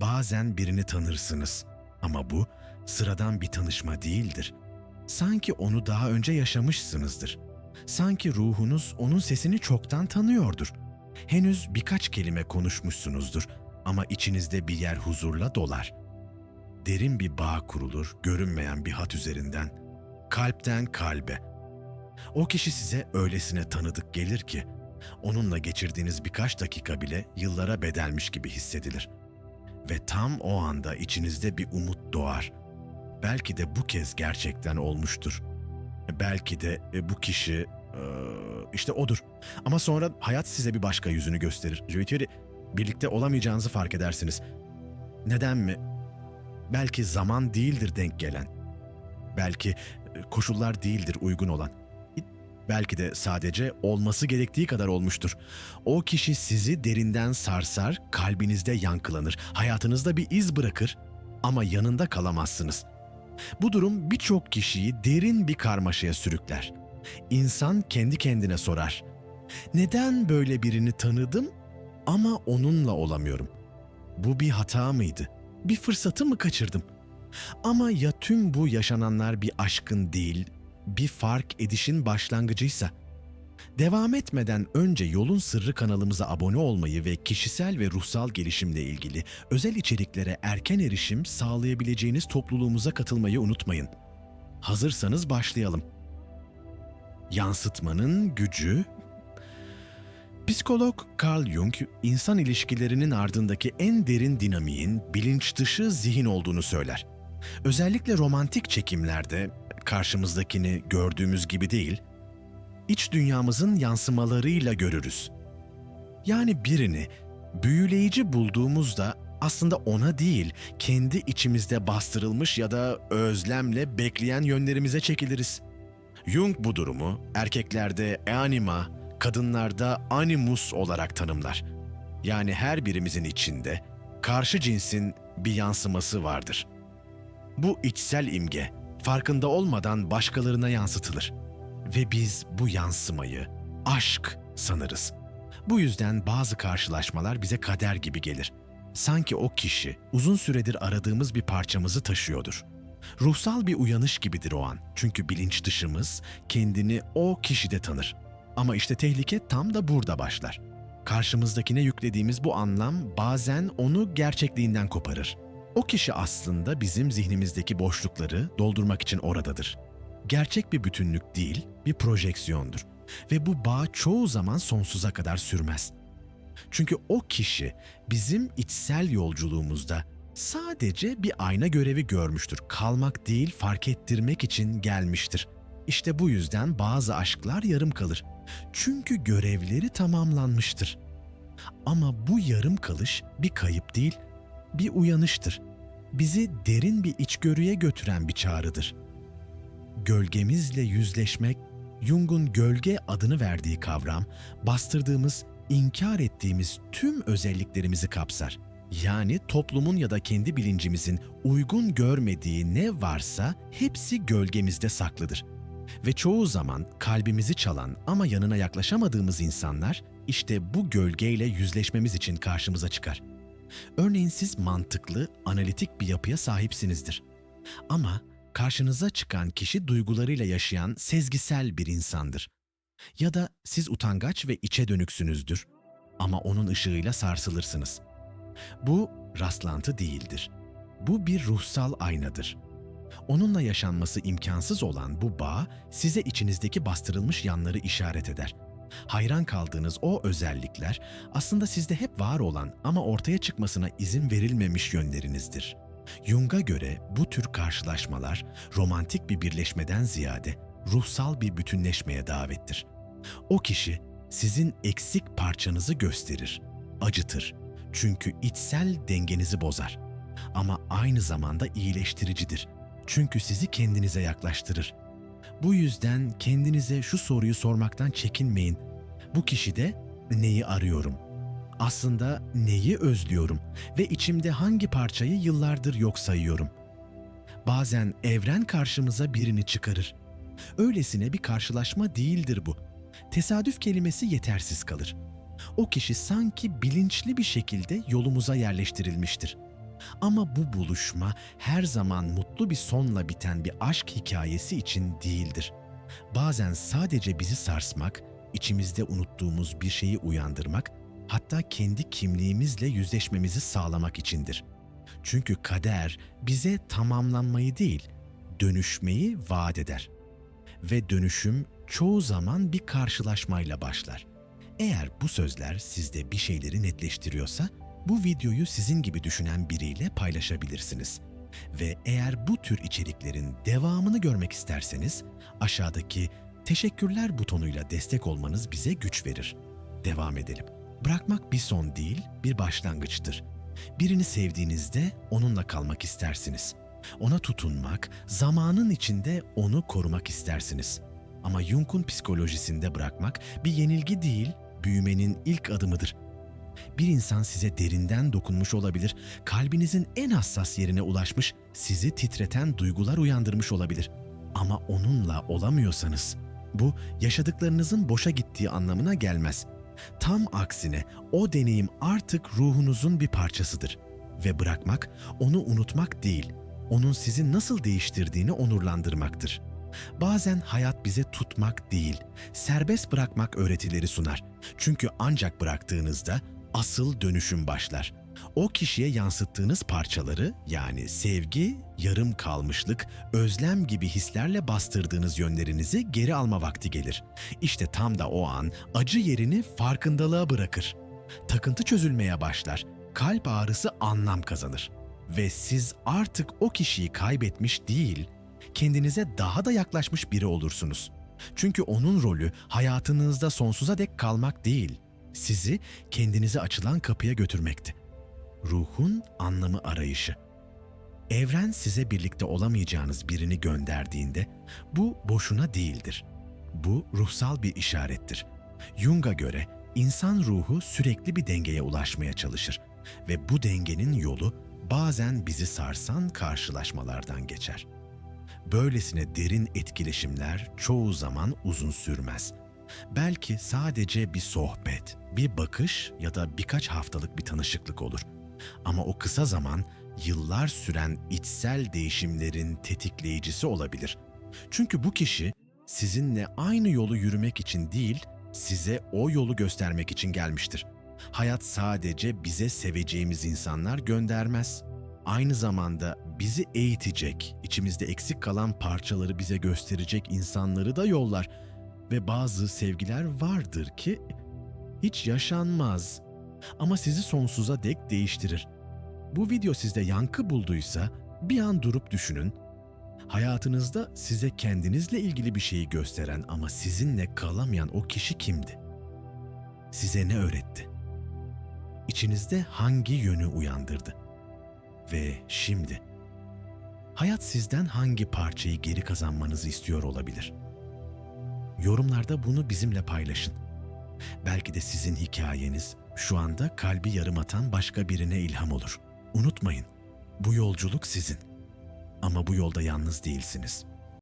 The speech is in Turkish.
Bazen birini tanırsınız ama bu sıradan bir tanışma değildir. Sanki onu daha önce yaşamışsınızdır. Sanki ruhunuz onun sesini çoktan tanıyordur. Henüz birkaç kelime konuşmuşsunuzdur ama içinizde bir yer huzurla dolar. Derin bir bağ kurulur görünmeyen bir hat üzerinden, kalpten kalbe. O kişi size öylesine tanıdık gelir ki, onunla geçirdiğiniz birkaç dakika bile yıllara bedelmiş gibi hissedilir. Ve tam o anda içinizde bir umut doğar. Belki de bu kez gerçekten olmuştur. Belki de e, bu kişi eee, işte odur. Ama sonra hayat size bir başka yüzünü gösterir. Joytieri, birlikte olamayacağınızı fark edersiniz. Neden mi? Belki zaman değildir denk gelen. Belki e, koşullar değildir uygun olan. Belki de sadece olması gerektiği kadar olmuştur. O kişi sizi derinden sarsar, kalbinizde yankılanır, hayatınızda bir iz bırakır ama yanında kalamazsınız. Bu durum birçok kişiyi derin bir karmaşaya sürükler. İnsan kendi kendine sorar. Neden böyle birini tanıdım ama onunla olamıyorum? Bu bir hata mıydı? Bir fırsatı mı kaçırdım? Ama ya tüm bu yaşananlar bir aşkın değil, bir fark edişin başlangıcıysa? Devam etmeden önce Yolun Sırrı kanalımıza abone olmayı ve kişisel ve ruhsal gelişimle ilgili özel içeriklere erken erişim sağlayabileceğiniz topluluğumuza katılmayı unutmayın. Hazırsanız başlayalım. Yansıtmanın gücü Psikolog Carl Jung, insan ilişkilerinin ardındaki en derin dinamiğin bilinç dışı zihin olduğunu söyler. Özellikle romantik çekimlerde karşımızdakini gördüğümüz gibi değil, iç dünyamızın yansımalarıyla görürüz. Yani birini büyüleyici bulduğumuzda aslında ona değil, kendi içimizde bastırılmış ya da özlemle bekleyen yönlerimize çekiliriz. Jung bu durumu erkeklerde anima, kadınlarda animus olarak tanımlar. Yani her birimizin içinde karşı cinsin bir yansıması vardır. Bu içsel imge farkında olmadan başkalarına yansıtılır ve biz bu yansımayı aşk sanırız. Bu yüzden bazı karşılaşmalar bize kader gibi gelir. Sanki o kişi uzun süredir aradığımız bir parçamızı taşıyordur. Ruhsal bir uyanış gibidir o an. Çünkü bilinç dışımız kendini o kişide tanır. Ama işte tehlike tam da burada başlar. Karşımızdakine yüklediğimiz bu anlam bazen onu gerçekliğinden koparır. O kişi aslında bizim zihnimizdeki boşlukları doldurmak için oradadır. Gerçek bir bütünlük değil, bir projeksiyondur. Ve bu bağ çoğu zaman sonsuza kadar sürmez. Çünkü o kişi bizim içsel yolculuğumuzda sadece bir ayna görevi görmüştür. Kalmak değil, fark ettirmek için gelmiştir. İşte bu yüzden bazı aşklar yarım kalır. Çünkü görevleri tamamlanmıştır. Ama bu yarım kalış bir kayıp değil, bir uyanıştır. Bizi derin bir içgörüye götüren bir çağrıdır. Gölgemizle yüzleşmek, Jung'un gölge adını verdiği kavram, bastırdığımız, inkar ettiğimiz tüm özelliklerimizi kapsar. Yani toplumun ya da kendi bilincimizin uygun görmediği ne varsa hepsi gölgemizde saklıdır. Ve çoğu zaman kalbimizi çalan ama yanına yaklaşamadığımız insanlar işte bu gölgeyle yüzleşmemiz için karşımıza çıkar. Örneğin siz mantıklı, analitik bir yapıya sahipsinizdir. Ama karşınıza çıkan kişi duygularıyla yaşayan sezgisel bir insandır. Ya da siz utangaç ve içe dönüksünüzdür ama onun ışığıyla sarsılırsınız. Bu rastlantı değildir. Bu bir ruhsal aynadır. Onunla yaşanması imkansız olan bu bağ size içinizdeki bastırılmış yanları işaret eder. Hayran kaldığınız o özellikler aslında sizde hep var olan ama ortaya çıkmasına izin verilmemiş yönlerinizdir. Jung'a göre bu tür karşılaşmalar romantik bir birleşmeden ziyade ruhsal bir bütünleşmeye davettir. O kişi sizin eksik parçanızı gösterir, acıtır. Çünkü içsel dengenizi bozar. Ama aynı zamanda iyileştiricidir. Çünkü sizi kendinize yaklaştırır. Bu yüzden kendinize şu soruyu sormaktan çekinmeyin. Bu kişide neyi arıyorum? Aslında neyi özlüyorum ve içimde hangi parçayı yıllardır yok sayıyorum? Bazen evren karşımıza birini çıkarır. Öylesine bir karşılaşma değildir bu. Tesadüf kelimesi yetersiz kalır. O kişi sanki bilinçli bir şekilde yolumuza yerleştirilmiştir. Ama bu buluşma her zaman mutlu bir sonla biten bir aşk hikayesi için değildir. Bazen sadece bizi sarsmak, içimizde unuttuğumuz bir şeyi uyandırmak, hatta kendi kimliğimizle yüzleşmemizi sağlamak içindir. Çünkü kader bize tamamlanmayı değil, dönüşmeyi vaat eder. Ve dönüşüm çoğu zaman bir karşılaşmayla başlar. Eğer bu sözler sizde bir şeyleri netleştiriyorsa, bu videoyu sizin gibi düşünen biriyle paylaşabilirsiniz. Ve eğer bu tür içeriklerin devamını görmek isterseniz, aşağıdaki teşekkürler butonuyla destek olmanız bize güç verir. Devam edelim. Bırakmak bir son değil, bir başlangıçtır. Birini sevdiğinizde onunla kalmak istersiniz. Ona tutunmak, zamanın içinde onu korumak istersiniz. Ama Jung'un psikolojisinde bırakmak bir yenilgi değil, büyümenin ilk adımıdır. Bir insan size derinden dokunmuş olabilir, kalbinizin en hassas yerine ulaşmış, sizi titreten duygular uyandırmış olabilir. Ama onunla olamıyorsanız, bu yaşadıklarınızın boşa gittiği anlamına gelmez. Tam aksine o deneyim artık ruhunuzun bir parçasıdır. Ve bırakmak, onu unutmak değil, onun sizi nasıl değiştirdiğini onurlandırmaktır. Bazen hayat bize tutmak değil, serbest bırakmak öğretileri sunar. Çünkü ancak bıraktığınızda asıl dönüşüm başlar. O kişiye yansıttığınız parçaları yani sevgi, yarım kalmışlık, özlem gibi hislerle bastırdığınız yönlerinizi geri alma vakti gelir. İşte tam da o an acı yerini farkındalığa bırakır. Takıntı çözülmeye başlar. Kalp ağrısı anlam kazanır. Ve siz artık o kişiyi kaybetmiş değil, kendinize daha da yaklaşmış biri olursunuz. Çünkü onun rolü hayatınızda sonsuza dek kalmak değil, sizi kendinize açılan kapıya götürmekti. Ruhun anlamı arayışı. Evren size birlikte olamayacağınız birini gönderdiğinde bu boşuna değildir. Bu ruhsal bir işarettir. Jung'a göre insan ruhu sürekli bir dengeye ulaşmaya çalışır ve bu dengenin yolu bazen bizi sarsan karşılaşmalardan geçer. Böylesine derin etkileşimler çoğu zaman uzun sürmez. Belki sadece bir sohbet, bir bakış ya da birkaç haftalık bir tanışıklık olur. Ama o kısa zaman yıllar süren içsel değişimlerin tetikleyicisi olabilir. Çünkü bu kişi sizinle aynı yolu yürümek için değil, size o yolu göstermek için gelmiştir. Hayat sadece bize seveceğimiz insanlar göndermez. Aynı zamanda bizi eğitecek, içimizde eksik kalan parçaları bize gösterecek insanları da yollar. Ve bazı sevgiler vardır ki hiç yaşanmaz ama sizi sonsuza dek değiştirir. Bu video sizde yankı bulduysa bir an durup düşünün. Hayatınızda size kendinizle ilgili bir şeyi gösteren ama sizinle kalamayan o kişi kimdi? Size ne öğretti? İçinizde hangi yönü uyandırdı? Ve şimdi hayat sizden hangi parçayı geri kazanmanızı istiyor olabilir? Yorumlarda bunu bizimle paylaşın. Belki de sizin hikayeniz şu anda kalbi yarım atan başka birine ilham olur. Unutmayın, bu yolculuk sizin. Ama bu yolda yalnız değilsiniz.